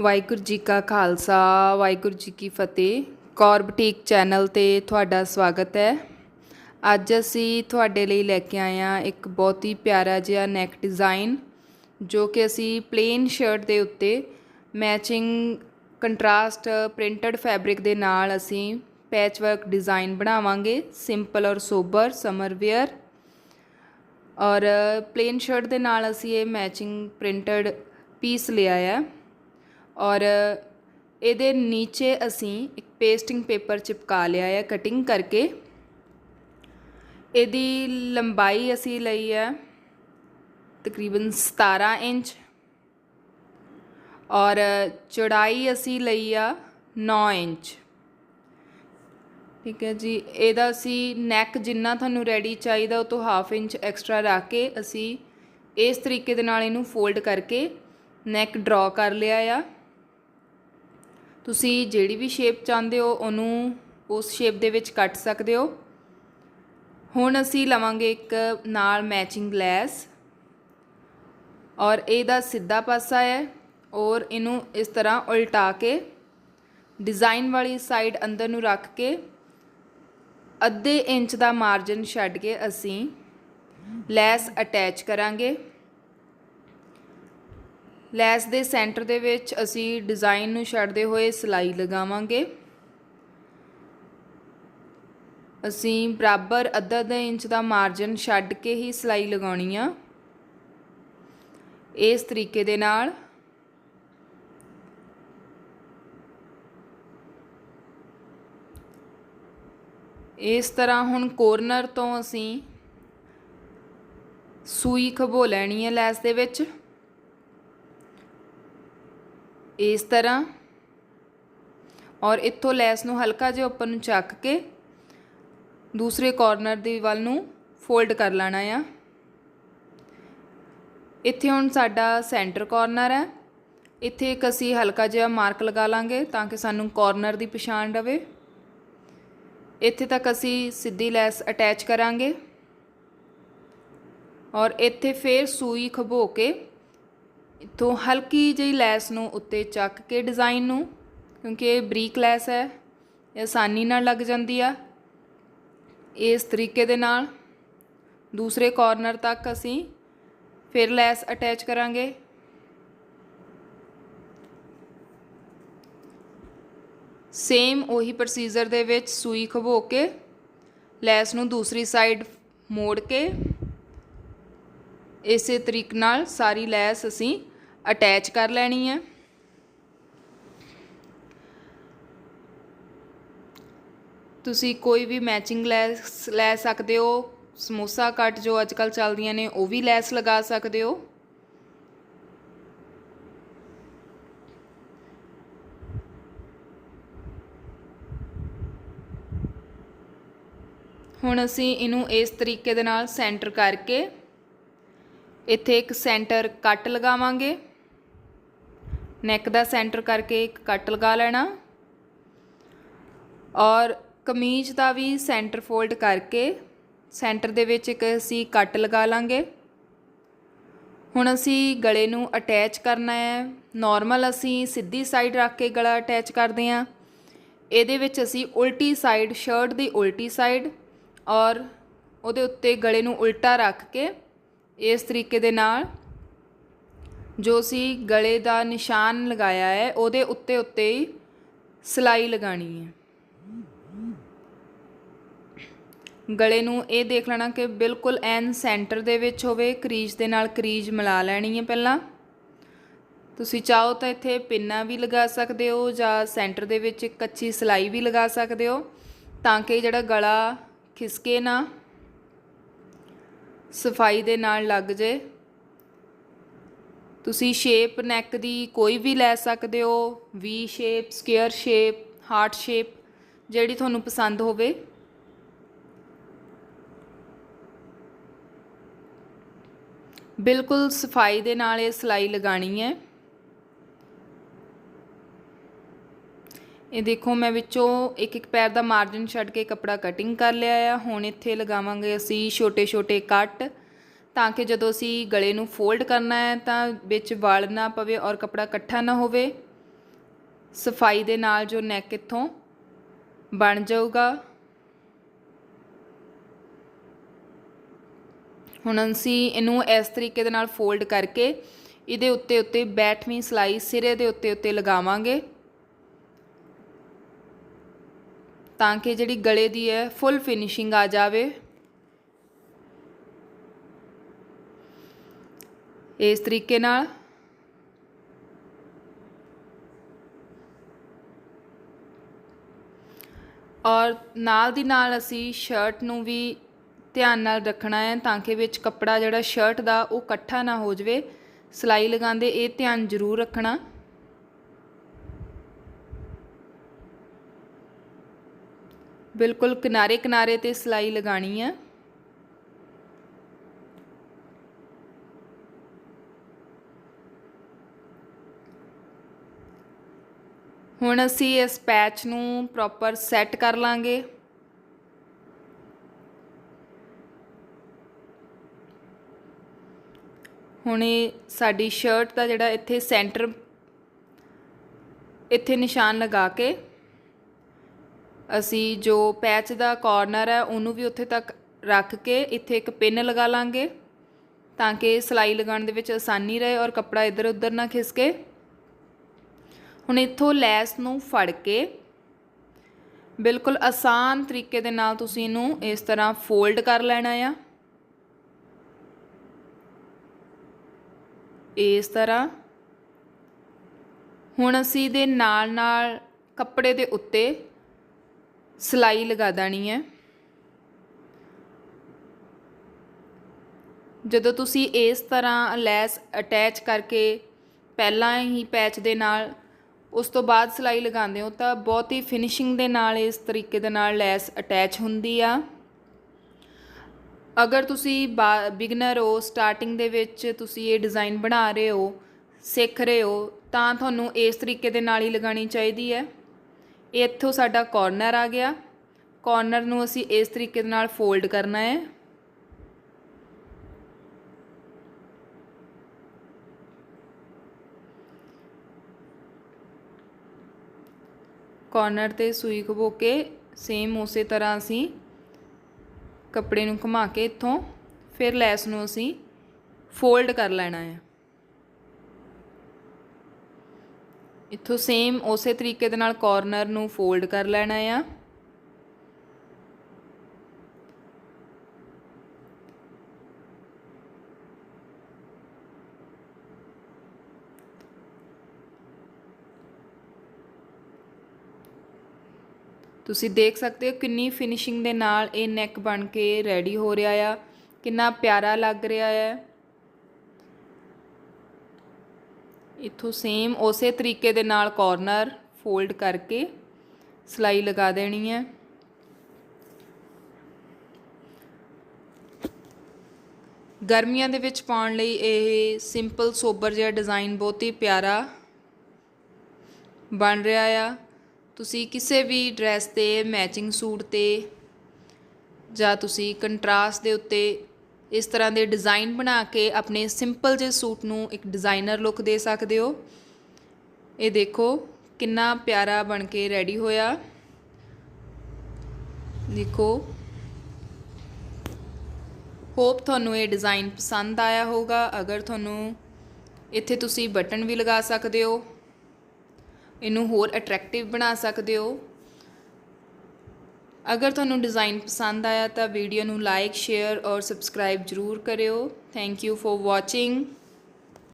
ਵਾਹਿਗੁਰੂ ਜੀ ਕਾ ਖਾਲਸਾ, ਵਾਹਿਗੁਰੂ ਜੀ ਕੀ ਫਤਿਹ। Kaur boutique channel ਤੇ ਤੁਹਾਡਾ ਸਵਾਗਤ ਹੈ। ਅੱਜ ਅਸੀਂ ਤੁਹਾਡੇ ਲਈ ਲੈ ਕੇ ਆਏ ਹਾਂ ਇੱਕ ਬਹੁਤ ਹੀ ਪਿਆਰਾ ਜਿਹਾ ਨੈਕ ਡਿਜ਼ਾਈਨ ਜੋ ਕਿ ਅਸੀਂ ਪਲੇਨ ਸ਼ਰਟ ਦੇ ਉੱਤੇ ਮੈਚਿੰਗ ਕੰਟਰਾਸਟ ਪ੍ਰਿੰਟਡ ਫੈਬਰਿਕ ਦੇ ਨਾਲ ਅਸੀਂ ਪੈਚ ਵਰਕ ਡਿਜ਼ਾਈਨ ਬਣਾਵਾਂਗੇ। ਸਿੰਪਲ ਔਰ ਸੋਬਰ ਸਮਰ ਵੇਅਰ ਔਰ ਪਲੇਨ ਸ਼ਰਟ ਦੇ ਨਾਲ ਅਸੀਂ ਇਹ ਮੈਚਿੰਗ ਪ੍ਰਿੰਟਡ ਪੀਸ ਲਿਆ ਹੈ। ਔਰ ਇਹਦੇ ਨੀਚੇ ਅਸੀਂ ਇੱਕ ਪੇਸਟਿੰਗ ਪੇਪਰ ਚਿਪਕਾ ਲਿਆ ਹੈ ਕਟਿੰਗ ਕਰਕੇ। ਇਹਦੀ ਲੰਬਾਈ ਅਸੀਂ ਲਈ ਹੈ ਤਕਰੀਬਨ 17 ਇੰਚ। ਔਰ ਚੌੜਾਈ ਅਸੀਂ ਲਈ ਆ 9 ਇੰਚ। ਠੀਕ ਹੈ ਜੀ, ਇਹਦਾ ਅਸੀਂ ਨੈਕ ਜਿੰਨਾ ਤੁਹਾਨੂੰ ਰੈਡੀ ਚਾਹੀਦਾ ਉਹ ਤੋਂ ਹਾਫ ਇੰਚ ਐਕਸਟਰਾ ਰੱਖ ਕੇ ਅਸੀਂ ਇਸ ਤਰੀਕੇ ਦੇ ਨਾਲ ਇਹਨੂੰ ਫੋਲਡ ਕਰਕੇ ਨੈਕ ਡਰਾ ਕਰ ਲਿਆ ਆ। ਤੁਸੀਂ ਜਿਹੜੀ ਵੀ ਸ਼ੇਪ ਚਾਹੁੰਦੇ ਹੋ, ਉਹਨੂੰ ਉਸ ਸ਼ੇਪ ਦੇ ਵਿੱਚ ਕੱਟ ਸਕਦੇ ਹੋ। ਹੁਣ ਅਸੀਂ ਲਵਾਂਗੇ ਇੱਕ ਨਾਲ ਮੈਚਿੰਗ ਲੈਸ ਔਰ ਇਹਦਾ ਸਿੱਧਾ ਪਾਸਾ ਹੈ ਔਰ ਇਹਨੂੰ ਇਸ ਤਰ੍ਹਾਂ ਉਲਟਾ ਕੇ ਡਿਜ਼ਾਈਨ ਵਾਲੀ ਸਾਈਡ ਅੰਦਰ ਨੂੰ ਰੱਖ ਕੇ, ਅੱਧੇ ਇੰਚ ਦਾ ਮਾਰਜਨ ਛੱਡ ਕੇ ਅਸੀਂ ਲੈਸ ਅਟੈਚ ਕਰਾਂਗੇ। ਲੈਸ ਦੇ ਸੈਂਟਰ ਦੇ ਵਿੱਚ ਅਸੀਂ ਡਿਜ਼ਾਈਨ ਨੂੰ ਛੱਡਦੇ ਹੋਏ ਸਿਲਾਈ ਲਗਾਵਾਂਗੇ। ਅਸੀਂ ਬਰਾਬਰ ਅੱਧਾ ਅੱਧਾ ਇੰਚ ਦਾ ਮਾਰਜਨ ਛੱਡ ਕੇ ਹੀ ਸਿਲਾਈ ਲਗਾਉਣੀ ਆ। ਇਸ ਤਰੀਕੇ ਦੇ ਨਾਲ ਇਸ ਤਰ੍ਹਾਂ ਹੁਣ ਕੋਰਨਰ ਤੋਂ ਅਸੀਂ ਸੂਈ ਖਬੋ ਲੈਣੀ ਹੈ ਲੈਸ ਦੇ ਵਿੱਚ। ਇਸ ਤਰ੍ਹਾਂ ਔਰ ਇੱਥੋਂ ਲੈਸ ਨੂੰ ਹਲਕਾ ਜਿਹਾ ਉੱਪਰ ਨੂੰ ਚੱਕ ਕੇ ਦੂਸਰੇ ਕਾਰਨਰ ਦੇ ਵੱਲ ਨੂੰ ਫੋਲਡ ਕਰ ਲੈਣਾ ਆ। ਇੱਥੇ ਹੁਣ ਸਾਡਾ ਸੈਂਟਰ ਕਾਰਨਰ ਹੈ। ਇੱਥੇ ਇੱਕ ਅਸੀਂ ਹਲਕਾ ਜਿਹਾ ਮਾਰਕ ਲਗਾ ਲਾਂਗੇ ਤਾਂ ਕਿ ਸਾਨੂੰ ਕਾਰਨਰ ਦੀ ਪਛਾਣ ਰਵੇ। ਇੱਥੇ ਤੱਕ ਅਸੀਂ ਸਿੱਧੀ ਲੈਸ ਅਟੈਚ ਕਰਾਂਗੇ। ਔਰ ਇੱਥੇ ਫੇਰ ਸੂਈ ਖਬੋ ਕੇ ਇੱਥੋਂ ਹਲਕੀ ਜਿਹੀ ਲੈਸ ਨੂੰ ਉੱਤੇ ਚੱਕ ਕੇ ਡਿਜ਼ਾਈਨ ਨੂੰ, ਕਿਉਂਕਿ ਇਹ ਬਰੀਕ ਲੈਸ ਹੈ, ਇਹ ਆਸਾਨੀ ਨਾਲ ਲੱਗ ਜਾਂਦੀ ਆ। ਇਸ ਤਰੀਕੇ ਦੇ ਨਾਲ ਦੂਸਰੇ ਕਾਰਨਰ ਤੱਕ ਅਸੀਂ ਫਿਰ ਲੈਸ ਅਟੈਚ ਕਰਾਂਗੇ। ਸੇਮ ਉਹੀ ਪ੍ਰੋਸੀਜਰ ਦੇ ਵਿੱਚ ਸੂਈ ਖਬੋ ਕੇ, ਲੈਸ ਨੂੰ ਦੂਸਰੀ ਸਾਈਡ ਮੋੜ ਕੇ ਇਸੇ ਤਰੀਕ ਨਾਲ ਸਾਰੀ ਲੈਸ ਅਸੀਂ ਅਟੈਚ ਕਰ ਲੈਣੀ ਹੈ। ਤੁਸੀਂ ਕੋਈ ਵੀ ਮੈਚਿੰਗ ਲੈਸ ਲੈ ਸਕਦੇ ਹੋ। ਸਮੋਸਾ ਕੱਟ ਜੋ ਅੱਜ ਕੱਲ ਚੱਲਦੀਆਂ ਨੇ, ਉਹ ਵੀ ਲੈਸ ਲਗਾ ਸਕਦੇ ਹੋ। ਹੁਣ ਅਸੀਂ ਇਹਨੂੰ ਇਸ ਤਰੀਕੇ ਦੇ ਨਾਲ ਸੈਂਟਰ ਕਰਕੇ ਇੱਥੇ ਇੱਕ ਸੈਂਟਰ ਕੱਟ ਲਗਾਵਾਂਗੇ। ਨੈਕ ਦਾ ਸੈਂਟਰ ਕਰਕੇ ਇੱਕ ਕੱਟ ਲਗਾ ਲੈਣਾ। ਔਰ ਕਮੀਜ਼ ਦਾ ਵੀ ਸੈਂਟਰ ਫੋਲਡ ਕਰਕੇ ਸੈਂਟਰ ਦੇ ਵਿੱਚ ਇੱਕ ਅਸੀਂ ਕੱਟ ਲਗਾ ਲਾਂਗੇ। ਹੁਣ ਅਸੀਂ ਗਲੇ ਨੂੰ ਅਟੈਚ ਕਰਨਾ ਹੈ। ਨਾਰਮਲ ਅਸੀਂ ਸਿੱਧੀ ਸਾਈਡ ਰੱਖ ਕੇ ਗਲਾ ਅਟੈਚ ਕਰਦੇ ਹਾਂ। ਇਹਦੇ ਵਿੱਚ ਅਸੀਂ ਉਲਟੀ ਸਾਈਡ ਸ਼ਰਟ ਦੀ ਉਲਟੀ ਸਾਈਡ ਔਰ ਉਹਦੇ ਉੱਤੇ ਗਲੇ ਨੂੰ ਉਲਟਾ ਰੱਖ ਕੇ ਇਸ ਤਰੀਕੇ ਦੇ ਨਾਲ ਜੋ ਅਸੀਂ ਗਲੇ ਦਾ ਨਿਸ਼ਾਨ ਲਗਾਇਆ ਹੈ, ਉਹਦੇ ਉੱਤੇ ਉੱਤੇ ਹੀ ਸਿਲਾਈ ਲਗਾਣੀ ਹੈ। ਗਲੇ ਨੂੰ ਇਹ ਦੇਖ ਲੈਣਾ ਕਿ ਬਿਲਕੁਲ ਐਨ ਸੈਂਟਰ ਦੇ ਵਿੱਚ ਹੋਵੇ, ਕਰੀਜ਼ ਦੇ ਨਾਲ ਕਰੀਜ਼ ਮਿਲਾ ਲੈਣੀ ਹੈ ਪਹਿਲਾਂ। ਤੁਸੀਂ ਚਾਹੋ ਤਾਂ ਇੱਥੇ ਪਿੰਨਾ ਵੀ ਲਗਾ ਸਕਦੇ ਹੋ ਜਾਂ ਸੈਂਟਰ ਦੇ ਵਿੱਚ ਇੱਕ ਕੱਚੀ ਸਿਲਾਈ ਵੀ ਲਗਾ ਸਕਦੇ ਹੋ ਤਾਂ ਕਿ ਜਿਹੜਾ ਗਲਾ ਖਿਸਕੇ ਨਾ। ਸਫ਼ਾਈ ਦੇ ਨਾਲ ਲੱਗ ਜੇ। ਤੁਸੀਂ ਸ਼ੇਪ ਨੈਕ ਦੀ ਕੋਈ ਵੀ ਲੈ ਸਕਦੇ ਹੋ V shape square shape heart shape ਜਿਹੜੀ ਤੁਹਾਨੂੰ ਪਸੰਦ ਹੋਵੇ। ਬਿਲਕੁਲ ਸਫ਼ਾਈ ਦੇ ਨਾਲ ਇਹ ਸਿਲਾਈ ਲਗਾਣੀ ਹੈ। ਇਹ ਦੇਖੋ, ਮੈਂ ਵਿੱਚੋਂ ਇੱਕ ਇੱਕ ਪੈਰ ਦਾ ਮਾਰਜਨ ਛੱਡ ਕੇ ਕੱਪੜਾ ਕਟਿੰਗ ਕਰ ਲਿਆ ਆ। ਹੁਣ ਇੱਥੇ ਲਗਾਵਾਂਗੇ ਅਸੀਂ ਛੋਟੇ ਛੋਟੇ ਕੱਟ ਤਾਂ ਕਿ ਜਦੋਂ ਅਸੀਂ ਗਲੇ ਨੂੰ ਫੋਲਡ ਕਰਨਾ ਹੈ, ਤਾਂ ਵਿੱਚ ਵਾਲ ਨਾ ਪਵੇ ਔਰ ਕੱਪੜਾ ਇਕੱਠਾ ਨਾ ਹੋਵੇ। ਸਫ਼ਾਈ ਦੇ ਨਾਲ ਜੋ ਨੈਕ ਇੱਥੋਂ ਬਣ ਜਾਊਗਾ। ਹੁਣ ਅਸੀਂ ਇਹਨੂੰ ਇਸ ਤਰੀਕੇ ਦੇ ਨਾਲ ਫੋਲਡ ਕਰਕੇ ਇਹਦੇ ਉੱਤੇ ਉੱਤੇ ਬੈਠਵੀਂ ਸਲਾਈ ਸਿਰੇ ਦੇ ਉੱਤੇ ਉੱਤੇ ਲਗਾਵਾਂਗੇ। ਤਾਂ ਕਿ ਜਿਹੜੀ ਗਲੇ ਦੀ ਹੈ ਫੁੱਲ ਫਿਨਿਸ਼ਿੰਗ ਆ ਜਾਵੇ। ਇਸ ਤਰੀਕੇ ਨਾਲ ਔਰ ਨਾਲ ਦੀ ਨਾਲ ਅਸੀਂ ਸ਼ਰਟ ਨੂੰ ਵੀ ਧਿਆਨ ਨਾਲ ਰੱਖਣਾ ਹੈ ਤਾਂ ਕਿ ਵਿੱਚ ਕੱਪੜਾ ਜਿਹੜਾ ਸ਼ਰਟ ਦਾ ਉਹ ਇਕੱਠਾ ਨਾ ਹੋ ਜਾਵੇ। ਸਿਲਾਈ ਲਗਾਉਂਦੇ ਇਹ ਧਿਆਨ ਜ਼ਰੂਰ ਰੱਖਣਾ। ਬਿਲਕੁਲ ਕਿਨਾਰੇ ਕਿਨਾਰੇ ਤੇ ਸਿਲਾਈ ਲਗਾਣੀ ਹੈ ਹੁਣ ਅਸੀਂ ਇਸ ਪੈਚ ਨੂੰ ਪ੍ਰੋਪਰ ਸੈੱਟ ਕਰ ਲਾਂਗੇ। ਹੁਣ ਇਹ ਸਾਡੀ ਸ਼ਰਟ ਦਾ ਜਿਹੜਾ ਇੱਥੇ ਸੈਂਟਰ, ਇੱਥੇ ਨਿਸ਼ਾਨ ਲਗਾ ਕੇ ਅਸੀਂ ਜੋ ਪੈਚ ਦਾ ਕਾਰਨਰ ਹੈ, ਉਹਨੂੰ ਵੀ ਉੱਥੇ ਤੱਕ ਰੱਖ ਕੇ ਇੱਥੇ ਇੱਕ ਪਿੰਨ ਲਗਾ ਲਾਂਗੇ ਤਾਂ ਕਿ ਸਿਲਾਈ ਲਗਾਉਣ ਦੇ ਵਿੱਚ ਆਸਾਨੀ ਰਹੇ ਔਰ ਕੱਪੜਾ ਇੱਧਰ ਉੱਧਰ ਨਾ ਖਿਸਕੇ। ਹੁਣ ਇੱਥੋਂ ਲੈਸ ਨੂੰ ਫੜ ਕੇ ਬਿਲਕੁਲ ਆਸਾਨ ਤਰੀਕੇ ਦੇ ਨਾਲ ਤੁਸੀਂ ਇਹਨੂੰ ਇਸ ਤਰ੍ਹਾਂ ਫੋਲਡ ਕਰ ਲੈਣਾ ਆ। ਇਸ ਤਰ੍ਹਾਂ। ਹੁਣ ਅਸੀਂ ਦੇ ਨਾਲ ਨਾਲ ਕੱਪੜੇ ਦੇ ਉੱਤੇ ਸਿਲਾਈ ਲਗਾ ਦੇਣੀ ਹੈ। ਜਦੋਂ ਤੁਸੀਂ ਇਸ ਤਰ੍ਹਾਂ ਲੈਸ ਅਟੈਚ ਕਰਕੇ ਪਹਿਲਾਂ ਹੀ ਪੈਚ ਦੇ ਨਾਲ ਉਸ ਤੋਂ ਬਾਅਦ ਸਿਲਾਈ ਲਗਾਉਂਦੇ ਹੋ ਤਾਂ ਬਹੁਤ ਹੀ ਫਿਨਿਸ਼ਿੰਗ ਦੇ ਨਾਲ ਇਸ ਤਰੀਕੇ ਦੇ ਨਾਲ ਲੈਸ ਅਟੈਚ ਹੁੰਦੀ ਆ। ਅਗਰ ਤੁਸੀਂ ਬਿਗਨਰ ਹੋ, ਸਟਾਰਟਿੰਗ ਦੇ ਵਿੱਚ ਤੁਸੀਂ ਇਹ ਡਿਜ਼ਾਈਨ ਬਣਾ ਰਹੇ ਹੋ, ਸਿੱਖ ਰਹੇ ਹੋ ਤਾਂ ਤੁਹਾਨੂੰ ਇਸ ਤਰੀਕੇ ਦੇ ਨਾਲ ਹੀ ਲਗਾਣੀ ਚਾਹੀਦੀ ਹੈ। ਇੱਥੋਂ ਸਾਡਾ ਕਾਰਨਰ ਆ ਗਿਆ। ਕਾਰਨਰ ਨੂੰ ਅਸੀਂ ਇਸ ਤਰੀਕੇ ਦੇ ਨਾਲ ਫੋਲਡ ਕਰਨਾ ਹੈ। ਕਾਰਨਰ ਤੇ ਸੂਈ ਘਬੋ ਕੇ ਸੇਮ ਉਸੇ ਤਰ੍ਹਾਂ ਅਸੀਂ ਕੱਪੜੇ ਨੂੰ ਘੁਮਾ ਕੇ ਇੱਥੋਂ ਫਿਰ ਲੈਸ ਨੂੰ ਅਸੀਂ ਫੋਲਡ ਕਰ ਲੈਣਾ ਹੈ। ਇੱਥੋਂ ਸੇਮ ਉਸੇ ਤਰੀਕੇ ਦੇ ਨਾਲ ਕਾਰਨਰ ਨੂੰ ਫੋਲਡ ਕਰ ਲੈਣਾ ਆ। ਤੁਸੀਂ ਦੇਖ ਸਕਦੇ ਹੋ ਕਿੰਨੀ ਫਿਨਿਸ਼ਿੰਗ ਦੇ ਨਾਲ ਇਹ ਨੈਕ ਬਣ ਕੇ ਰੈਡੀ ਹੋ ਰਿਹਾ ਆ, ਕਿੰਨਾ ਪਿਆਰਾ ਲੱਗ ਰਿਹਾ ਹੈ ਇੱਥੋਂ ਸੇਮ ਉਸੇ ਤਰੀਕੇ ਦੇ ਨਾਲ ਕਾਰਨਰ ਫੋਲਡ ਕਰਕੇ ਸਲਾਈ ਲਗਾ ਦੇਣੀ ਹੈ। ਗਰਮੀਆਂ ਦੇ ਵਿੱਚ ਪਾਉਣ ਲਈ ਇਹ ਸਿੰਪਲ ਸੋਬਰ ਜਿਹਾ ਡਿਜ਼ਾਈਨ ਬਹੁਤ ਹੀ ਪਿਆਰਾ ਬਣ ਰਿਹਾ ਆ। ਤੁਸੀਂ ਕਿਸੇ ਵੀ ਡਰੈਸ ਤੇ ਮੈਚਿੰਗ ਸੂਟ ਤੇ ਜਾਂ ਤੁਸੀਂ ਕੰਟਰਾਸਟ ਦੇ ਉੱਤੇ ਇਸ ਤਰ੍ਹਾਂ ਦੇ ਡਿਜ਼ਾਈਨ ਬਣਾ ਕੇ ਆਪਣੇ ਸਿੰਪਲ ਜਿਹੇ ਸੂਟ ਨੂੰ ਇੱਕ ਡਿਜ਼ਾਈਨਰ ਲੁੱਕ ਦੇ ਸਕਦੇ ਹੋ। ਇਹ ਦੇਖੋ ਕਿੰਨਾ ਪਿਆਰਾ ਬਣ ਕੇ ਰੈਡੀ ਹੋਇਆ। ਦੇਖੋ। ਹੋਪ ਤੁਹਾਨੂੰ ਇਹ ਡਿਜ਼ਾਈਨ ਪਸੰਦ ਆਇਆ ਹੋਊਗਾ। ਅਗਰ ਤੁਹਾਨੂੰ ਇੱਥੇ ਤੁਸੀਂ ਬਟਨ ਵੀ ਲਗਾ ਸਕਦੇ ਹੋ। ਇਹਨੂੰ ਹੋਰ ਅਟਰੈਕਟਿਵ ਬਣਾ ਸਕਦੇ ਹੋ। ਅਗਰ ਤੁਹਾਨੂੰ ਡਿਜ਼ਾਈਨ ਪਸੰਦ ਆਇਆ ਤਾਂ ਵੀਡੀਓ ਨੂੰ ਲਾਈਕ ਸ਼ੇਅਰ ਔਰ ਸਬਸਕ੍ਰਾਈਬ ਜ਼ਰੂਰ ਕਰਿਓ। Thank you for watching